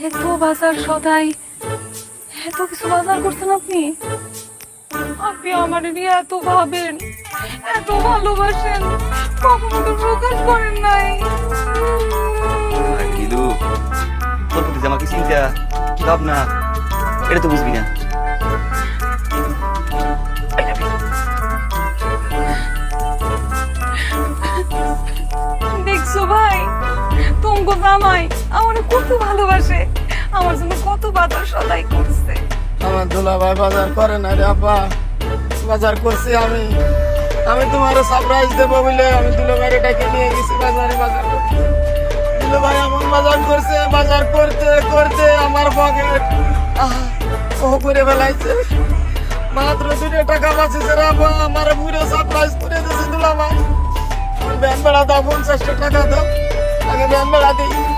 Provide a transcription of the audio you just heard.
এত বাজার সদাই। এত কিছু বাজার করছেন আপনি? আপনি আমার নিয়ে এত ভাবেন, এত ভালোবাসেন, কখনো তো প্রকাশ করেন নাই। আর তোর প্রতি যে আমাকে চিন্তা, কি ভাবনা, এটা তো বুঝবি না। তোমাকে জামাই, আমার কত ভালোবাসে। আমার জন্য কত বাজার সদাই করছে। আমার দুলাভাই বাজার করে না রে আপা বাজার করছি আমি। আমি তোমার সারপ্রাইজ দেবো বলে আমি দুলাভাইরে ডেকে নিয়ে গেছি বাজারে, বাজার করতে। দুলাভাই এমন বাজার করছে, বাজার করতে করতে আমার পকেট ও করে ফেলাইছে। মাত্র দুটো টাকা বাঁচেছে রে আপা আমার পুরো সারপ্রাইজ করে দিয়েছে দুলাভাই। ব্যান বেড়া দাও পঞ্চাশটা টাকা দাও। Magandang mga